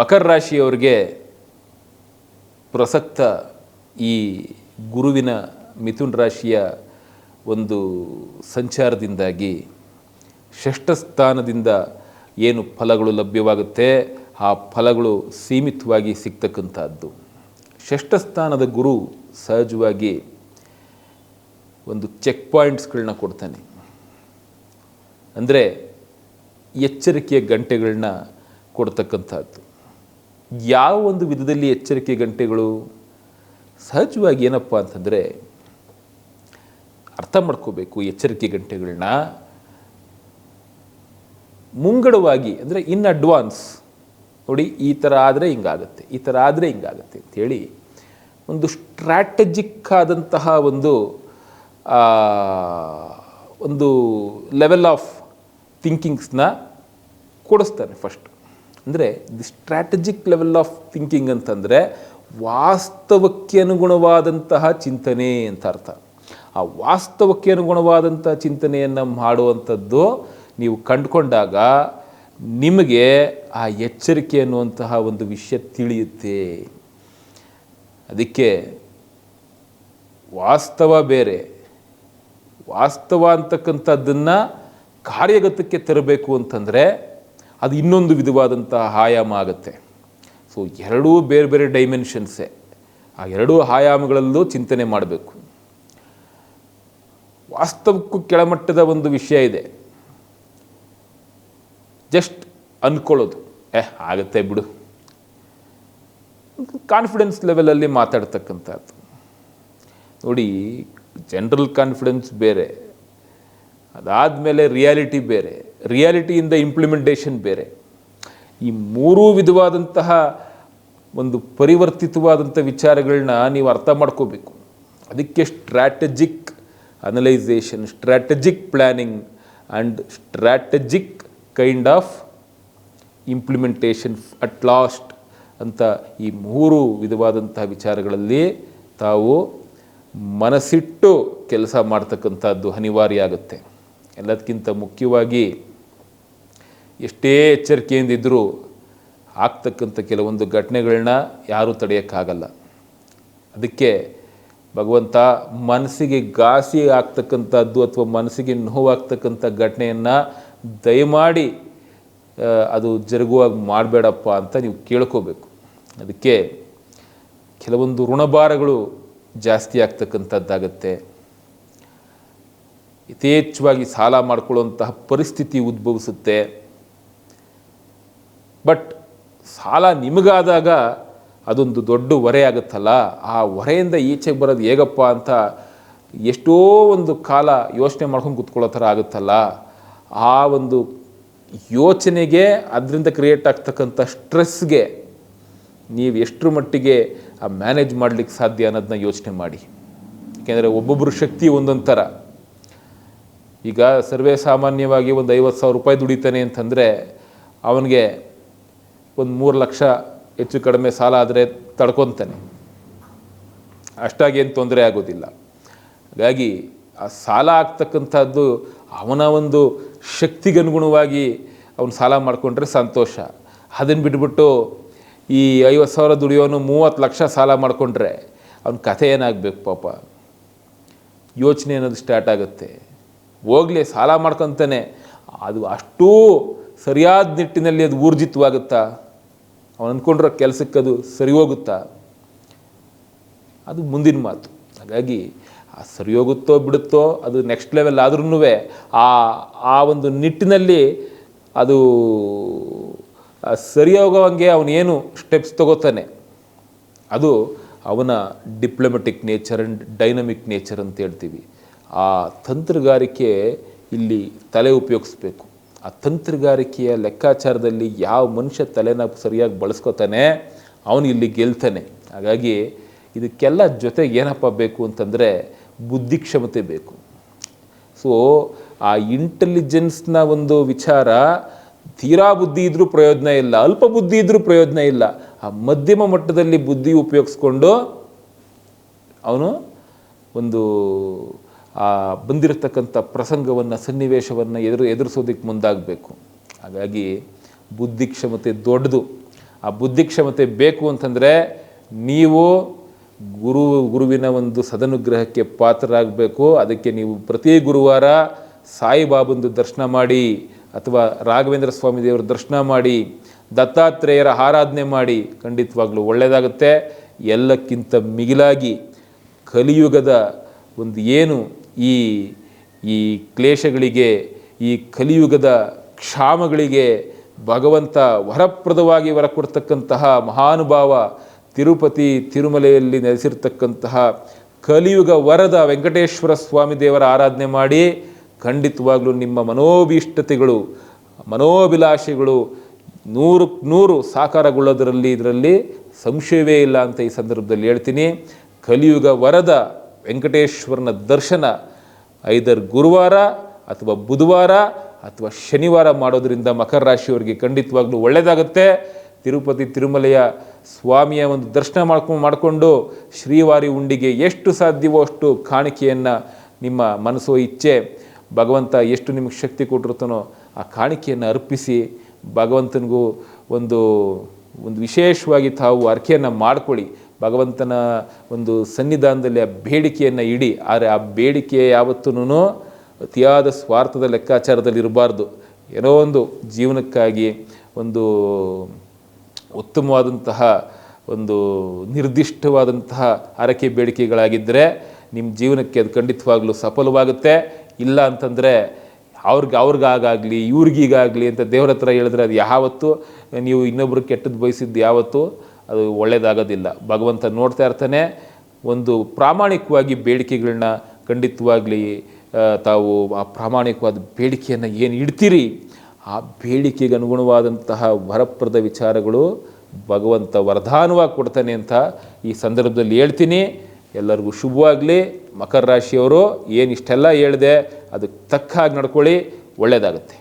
ಮಕರ ರಾಶಿಯವರಿಗೆ ಪ್ರಸಕ್ತ ಈ ಗುರುವಿನ ಮಿಥುನ್ ರಾಶಿಯ ಒಂದು ಸಂಚಾರದಿಂದಾಗಿ ಷಷ್ಠ ಸ್ಥಾನದಿಂದ ಏನು ಫಲಗಳು ಲಭ್ಯವಾಗುತ್ತೆ, ಆ ಫಲಗಳು ಸೀಮಿತವಾಗಿ ಸಿಗ್ತಕ್ಕಂಥದ್ದು. ಷಷ್ಠ ಸ್ಥಾನದ ಗುರು ಸಹಜವಾಗಿ ಒಂದು ಚೆಕ್ ಪಾಯಿಂಟ್ಸ್ಗಳನ್ನ ಕೊಡ್ತಾನೆ. ಅಂದರೆ ಎಚ್ಚರಿಕೆಯ ಗಂಟೆಗಳನ್ನ ಕೊಡ್ತಕ್ಕಂಥದ್ದು. ಯಾವ ಒಂದು ವಿಧದಲ್ಲಿ ಎಚ್ಚರಿಕೆ ಗಂಟೆಗಳು ಸಹಜವಾಗಿ ಏನಪ್ಪ ಅಂತಂದರೆ ಅರ್ಥ ಮಾಡ್ಕೋಬೇಕು ಎಚ್ಚರಿಕೆ ಗಂಟೆಗಳನ್ನ. ಮುಂಗಡವಾಗಿ ಅಂದರೆ ಇನ್ ಅಡ್ವಾನ್ಸ್ ನೋಡಿ, ಈ ಥರ ಆದರೆ ಹಿಂಗಾಗತ್ತೆ, ಈ ಥರ ಆದರೆ ಹಿಂಗಾಗತ್ತೆ ಅಂಥೇಳಿ ಒಂದು ಸ್ಟ್ರಾಟಜಿಕ್ ಆದಂತಹ ಒಂದು ಒಂದು ಲೆವೆಲ್ ಆಫ್ ಥಿಂಕಿಂಗ್ಸ್ನ ಕೊಡಿಸ್ತಾನೆ ಫಸ್ಟ್ ಅಂದರೆ the strategic level of thinking ಅಂತಂದರೆ ವಾಸ್ತವಕ್ಕೆ ಅನುಗುಣವಾದಂತಹ ಚಿಂತನೆ ಅಂತ ಅರ್ಥ. ಆ ವಾಸ್ತವಕ್ಕೆ ಅನುಗುಣವಾದಂಥ ಚಿಂತನೆಯನ್ನು ಮಾಡುವಂಥದ್ದು ನೀವು ಕಂಡುಕೊಂಡಾಗ ನಿಮಗೆ ಆ ಎಚ್ಚರಿಕೆ ಅನ್ನುವಂತಹ ಒಂದು ವಿಷಯ ತಿಳಿಯುತ್ತೆ. ಅದಕ್ಕೆ ವಾಸ್ತವ ಬೇರೆ. ವಾಸ್ತವ ಅಂತಕ್ಕಂಥದ್ದನ್ನು ಕಾರ್ಯಗತಕ್ಕೆ ತರಬೇಕು ಅಂತಂದರೆ ಅದು ಇನ್ನೊಂದು ವಿಧವಾದಂಥ ಆಯಾಮ ಆಗುತ್ತೆ. ಸೊ ಎರಡೂ ಬೇರೆ ಬೇರೆ ಡೈಮೆನ್ಷನ್ಸೇ ಆ ಎರಡೂ ಆಯಾಮಗಳಲ್ಲೂ ಚಿಂತನೆ ಮಾಡಬೇಕು. ವಾಸ್ತವಕ್ಕೂ ಕೆಳಮಟ್ಟದ ಒಂದು ವಿಷಯ ಇದೆ. ಜಸ್ಟ್ ಅಂದ್ಕೊಳ್ಳೋದು ಏ ಆಗತ್ತೆ ಬಿಡು. ಕಾನ್ಫಿಡೆನ್ಸ್ ಲೆವೆಲಲ್ಲಿ ಮಾತಾಡ್ತಕ್ಕಂಥದ್ದು. ನೋಡಿ ಜನರಲ್ ಕಾನ್ಫಿಡೆನ್ಸ್ ಬೇರೆ. ಅದಾದಮೇಲೆ ರಿಯಾಲಿಟಿ ಬೇರೆ. ರಿಯಾಲಿಟಿಯಿಂದ ಇಂಪ್ಲಿಮೆಂಟೇಷನ್ ಬೇರೆ. ಈ ಮೂರೂ ವಿಧವಾದಂತಹ ಒಂದು ಪರಿವರ್ತಿತವಾದಂಥ ವಿಚಾರಗಳನ್ನ ನೀವು ಅರ್ಥ ಮಾಡ್ಕೋಬೇಕು. ಅದಕ್ಕೆ strategic analysation strategic planning and strategic kind of implementation at last ಅಂತ ಈ ಮೂರು ವಿಧವಾದಂತಹ ವಿಚಾರಗಳಲ್ಲಿ ತಾವು ಮನಸ್ಸಿಟ್ಟು ಕೆಲಸ ಮಾಡ್ತಕ್ಕಂಥದ್ದು ಅನಿವಾರ್ಯ ಆಗುತ್ತೆ. ಎಲ್ಲದಕ್ಕಿಂತ ಮುಖ್ಯವಾಗಿ ಎಷ್ಟೇ ಎಚ್ಚರಿಕೆಯಿಂದ ಇದ್ದರೂ ಆಗ್ತಕ್ಕಂಥ ಕೆಲವೊಂದು ಘಟನೆಗಳನ್ನ ಯಾರೂ ತಡೆಯೋಕ್ಕಾಗಲ್ಲ. ಅದಕ್ಕೆ ಭಗವಂತ ಮನಸ್ಸಿಗೆ ಘಾಸಿ ಆಗ್ತಕ್ಕಂಥದ್ದು ಅಥವಾ ಮನಸ್ಸಿಗೆ ನೋವಾಗ್ತಕ್ಕಂಥ ಘಟನೆಯನ್ನು ದಯಮಾಡಿ ಅದು ಜರುಗುವಾಗ ಮಾಡಬೇಡಪ್ಪ ಅಂತ ನೀವು ಕೇಳ್ಕೋಬೇಕು. ಅದಕ್ಕೆ ಕೆಲವೊಂದು ಋಣಭಾರಗಳು ಜಾಸ್ತಿ ಆಗ್ತಕ್ಕಂಥದ್ದಾಗತ್ತೆ. ಯಥೇಚ್ಛವಾಗಿ ಸಾಲ ಮಾಡಿಕೊಳ್ಳುವಂತಹ ಪರಿಸ್ಥಿತಿ ಉದ್ಭವಿಸುತ್ತೆ. ಬಟ್ ಸಾಲ ನಿಮಗಾದಾಗ ಅದೊಂದು ದೊಡ್ಡ ಹೊರೆ ಆಗುತ್ತಲ್ಲ? ಆ ಹೊರೆಯಿಂದ ಈಚೆಗೆ ಬರೋದು ಹೇಗಪ್ಪ ಅಂತ ಎಷ್ಟೋ ಒಂದು ಕಾಲ ಯೋಚನೆ ಮಾಡ್ಕೊಂಡು ಕೂತ್ಕೊಳ್ಳೋ ಥರ ಆಗುತ್ತಲ್ಲ? ಆ ಒಂದು ಯೋಚನೆಗೆ ಅದರಿಂದ ಕ್ರಿಯೇಟ್ ಆಗ್ತಕ್ಕಂಥ ಸ್ಟ್ರೆಸ್ಗೆ ನೀವು ಎಷ್ಟರ ಮಟ್ಟಿಗೆ ಆ ಮ್ಯಾನೇಜ್ ಮಾಡಲಿಕ್ಕೆ ಸಾಧ್ಯ ಅನ್ನೋದನ್ನ ಯೋಚನೆ ಮಾಡಿ. ಏಕೆಂದರೆ ಒಬ್ಬೊಬ್ಬರು ಶಕ್ತಿ ಒಂದೊಂದು ಥರ ಈಗ ಸರ್ವೇ ಸಾಮಾನ್ಯವಾಗಿ ಒಂದು ಐವತ್ತು ಸಾವಿರ ರೂಪಾಯಿ ದುಡಿತಾನೆ ಅಂತಂದರೆ ಅವನಿಗೆ ಒಂದು ಮೂರು ಲಕ್ಷ ಹೆಚ್ಚು ಕಡಿಮೆ ಸಾಲ ಆದರೆ ತಡ್ಕೊತಾನೆ. ಅಷ್ಟಾಗಿ ಏನು ತೊಂದರೆ ಆಗೋದಿಲ್ಲ. ಹಾಗಾಗಿ ಆ ಸಾಲ ಆಗ್ತಕ್ಕಂಥದ್ದು ಅವನ ಒಂದು ಶಕ್ತಿಗನುಗುಣವಾಗಿ ಅವನು ಸಾಲ ಮಾಡಿಕೊಂಡ್ರೆ ಸಂತೋಷ. ಅದನ್ನು ಬಿಟ್ಬಿಟ್ಟು ಈ ಐವತ್ತು ಸಾವಿರ ದುಡಿಯೋನು ಮೂವತ್ತು ಲಕ್ಷ ಸಾಲ ಮಾಡಿಕೊಂಡ್ರೆ ಅವನ ಕಥೆ ಏನಾಗಬೇಕು ಪಾಪ. ಯೋಚನೆ ಅನ್ನೋದು ಸ್ಟಾರ್ಟ್ ಆಗುತ್ತೆ. ಹೋಗಲಿ, ಸಾಲ ಮಾಡ್ಕೊತಾನೆ. ಅದು ಅಷ್ಟೂ ಸರಿಯಾದ ನಿಟ್ಟಿನಲ್ಲಿ ಅದು ಊರ್ಜಿತವಾಗುತ್ತಾ? ಅವನು ಅಂದ್ಕೊಂಡಿರೋ ಕೆಲಸಕ್ಕೆ ಅದು ಸರಿ ಹೋಗುತ್ತಾ? ಅದು ಮುಂದಿನ ಮಾತು. ಹಾಗಾಗಿ ಆ ಸರಿ ಹೋಗುತ್ತೋ ಬಿಡುತ್ತೋ ಅದು ನೆಕ್ಸ್ಟ್ ಲೆವೆಲ್ ಆದ್ರೂ ಆ ಆ ಒಂದು ನಿಟ್ಟಿನಲ್ಲಿ ಅದು ಸರಿ ಹೋಗೋವಂಗೆ ಅವನೇನು ಸ್ಟೆಪ್ಸ್ ತಗೋತಾನೆ? ಅದು ಅವನ diplomatic nature and dynamic nature ಅಂತ ಹೇಳ್ತೀವಿ. ಆ ತಂತ್ರಗಾರಿಕೆ ಇಲ್ಲಿ ತಲೆ ಉಪಯೋಗಿಸ್ಬೇಕು. ಆ ತಂತ್ರಗಾರಿಕೆಯ ಲೆಕ್ಕಾಚಾರದಲ್ಲಿ ಯಾವ ಮನುಷ್ಯ ತಲೆನ ಸರಿಯಾಗಿ ಬಳಸ್ಕೋತಾನೆ, ಅವನು ಇಲ್ಲಿ ಗೆಲ್ತಾನೆ. ಹಾಗಾಗಿ ಇದಕ್ಕೆಲ್ಲ ಜೊತೆಗೆ ಏನಪ್ಪ ಬೇಕು ಅಂತಂದರೆ ಬುದ್ಧಿ ಕ್ಷಮತೆ ಬೇಕು. ಸೊ ಆ ಇಂಟೆಲಿಜೆನ್ಸ್ನ ಒಂದು ವಿಚಾರ, ತೀರಾ ಬುದ್ಧಿ ಇದ್ರೂ ಪ್ರಯೋಜನ ಇಲ್ಲ, ಅಲ್ಪ ಬುದ್ಧಿ ಇದ್ದರೂ ಪ್ರಯೋಜನ ಇಲ್ಲ. ಆ ಮಧ್ಯಮ ಮಟ್ಟದಲ್ಲಿ ಬುದ್ಧಿ ಉಪಯೋಗಿಸ್ಕೊಂಡು ಅವನು ಒಂದು ಬಂದಿರತಕ್ಕಂಥ ಪ್ರಸಂಗವನ್ನು, ಸನ್ನಿವೇಶವನ್ನು ಎದುರು ಎದುರಿಸೋದಕ್ಕೆ ಮುಂದಾಗಬೇಕು. ಹಾಗಾಗಿ ಬುದ್ಧಿ ಕ್ಷಮತೆ ದೊಡ್ಡದು. ಆ ಬುದ್ಧಿ ಕ್ಷಮತೆ ಬೇಕು ಅಂತಂದರೆ ನೀವು ಗುರು, ಗುರುವಿನ ಒಂದು ಸದನುಗ್ರಹಕ್ಕೆ ಪಾತ್ರರಾಗಬೇಕು. ಅದಕ್ಕೆ ನೀವು ಪ್ರತಿ ಗುರುವಾರ ಸಾಯಿಬಾಬಂದು ದರ್ಶನ ಮಾಡಿ, ಅಥವಾ ರಾಘವೇಂದ್ರ ಸ್ವಾಮಿ ದೇವರ ದರ್ಶನ ಮಾಡಿ, ದತ್ತಾತ್ರೇಯರ ಆರಾಧನೆ ಮಾಡಿ, ಖಂಡಿತವಾಗ್ಲೂ ಒಳ್ಳೆಯದಾಗುತ್ತೆ ಎಲ್ಲಕ್ಕಿಂತ ಮಿಗಿಲಾಗಿ ಕಲಿಯುಗದ ಒಂದು ಏನು ಈ ಈ ಕ್ಲೇಶಗಳಿಗೆ, ಈ ಕಲಿಯುಗದ ಕ್ಷಾಮಗಳಿಗೆ ಭಗವಂತ ವರಪ್ರದವಾಗಿ ವರ ಕೊಡ್ತಕ್ಕಂತಹ ಮಹಾನುಭಾವ ತಿರುಪತಿ ತಿರುಮಲೆಯಲ್ಲಿ ನೆಲೆಸಿರ್ತಕ್ಕಂತಹ ಕಲಿಯುಗ ವರದ ವೆಂಕಟೇಶ್ವರ ಸ್ವಾಮಿ ದೇವರ ಆರಾಧನೆ ಮಾಡಿ ಖಂಡಿತವಾಗಲೂ ನಿಮ್ಮ ಮನೋಭೀಷ್ಟತೆಗಳು, ಮನೋಭಿಲಾಷೆಗಳು ನೂರು ನೂರು ಸಾಕಾರಗೊಳ್ಳೋದರಲ್ಲಿ ಇದರಲ್ಲಿ ಸಂಶಯವೇ ಇಲ್ಲ ಅಂತ ಈ ಸಂದರ್ಭದಲ್ಲಿ ಹೇಳ್ತೀನಿ. ಕಲಿಯುಗ ವರದ ವೆಂಕಟೇಶ್ವರನ ದರ್ಶನ ಐದರ್ ಗುರುವಾರ ಅಥವಾ ಬುಧವಾರ ಅಥವಾ ಶನಿವಾರ ಮಾಡೋದರಿಂದ ಮಕರ ರಾಶಿಯವರಿಗೆ ಖಂಡಿತವಾಗ್ಲೂ ಒಳ್ಳೆಯದಾಗುತ್ತೆ ತಿರುಪತಿ ತಿರುಮಲೆಯ ಸ್ವಾಮಿಯ ಒಂದು ದರ್ಶನ ಮಾಡ್ಕೊಂಡು ಮಾಡಿಕೊಂಡು ಶ್ರೀವಾರಿ ಉಂಡಿಗೆ ಎಷ್ಟು ಸಾಧ್ಯವೋ ಅಷ್ಟು ಕಾಣಿಕೆಯನ್ನು ನಿಮ್ಮ ಮನಸ್ಸು ಇಚ್ಛೆ, ಭಗವಂತ ಎಷ್ಟು ನಿಮಗೆ ಶಕ್ತಿ ಕೊಟ್ಟಿರ್ತಾನೋ ಆ ಕಾಣಿಕೆಯನ್ನು ಅರ್ಪಿಸಿ ಭಗವಂತನಿಗೂ ಒಂದು ಒಂದು ವಿಶೇಷವಾಗಿ ತಾವು ಅರ್ಕೆಯನ್ನು ಮಾಡ್ಕೊಳ್ಳಿ. ಭಗವಂತನ ಒಂದು ಸನ್ನಿಧಾನದಲ್ಲಿ ಆ ಬೇಡಿಕೆಯನ್ನು ಇಡಿ. ಆದರೆ ಆ ಬೇಡಿಕೆ ಯಾವತ್ತೂ ಅತಿಯಾದ ಸ್ವಾರ್ಥದ ಲೆಕ್ಕಾಚಾರದಲ್ಲಿ ಇರಬಾರ್ದು. ಏನೋ ಒಂದು ಜೀವನಕ್ಕಾಗಿ ಒಂದು ಉತ್ತಮವಾದಂತಹ ಒಂದು ನಿರ್ದಿಷ್ಟವಾದಂತಹ ಹರಕೆ ಬೇಡಿಕೆಗಳಾಗಿದ್ದರೆ ನಿಮ್ಮ ಜೀವನಕ್ಕೆ ಅದು ಖಂಡಿತವಾಗಲೂ ಸಫಲವಾಗುತ್ತೆ. ಇಲ್ಲ ಅಂತಂದರೆ ಅವ್ರಿಗೆ ಅವ್ರಿಗಾಗಲಿ ಇವ್ರಿಗೀಗಾಗಲಿ ಅಂತ ದೇವ್ರ ಹತ್ರ ಹೇಳಿದ್ರೆ ಅದು ಯಾವತ್ತು ನೀವು ಇನ್ನೊಬ್ರಿಗೆ ಕೆಟ್ಟದ್ದು ಬಯಸಿದ್ದು ಯಾವತ್ತೂ ಅದು ಒಳ್ಳೆಯದಾಗೋದಿಲ್ಲ ಭಗವಂತ ನೋಡ್ತಾ ಇರ್ತಾನೆ. ಒಂದು ಪ್ರಾಮಾಣಿಕವಾಗಿ ಬೇಡಿಕೆಗಳನ್ನ ಖಂಡಿತವಾಗ್ಲಿ ತಾವು ಆ ಪ್ರಾಮಾಣಿಕವಾದ ಬೇಡಿಕೆಯನ್ನು ಏನು ಇಡ್ತೀರಿ? ಆ ಬೇಡಿಕೆಗೆ ಅನುಗುಣವಾದಂತಹ ವರಪ್ರದ ವಿಚಾರಗಳು ಭಗವಂತ ವರದಾನವಾಗಿ ಕೊಡ್ತಾನೆ ಅಂತ ಈ ಸಂದರ್ಭದಲ್ಲಿ ಹೇಳ್ತೀನಿ. ಎಲ್ಲರಿಗೂ ಶುಭವಾಗಲಿ. ಮಕರ ರಾಶಿಯವರು ಏನು ಇಷ್ಟೆಲ್ಲ ಹೇಳಿದೆ, ಅದಕ್ಕೆ ತಕ್ಕ ಹಾಗೆ ನಡ್ಕೊಳ್ಳಿ. ಒಳ್ಳೆಯದಾಗುತ್ತೆ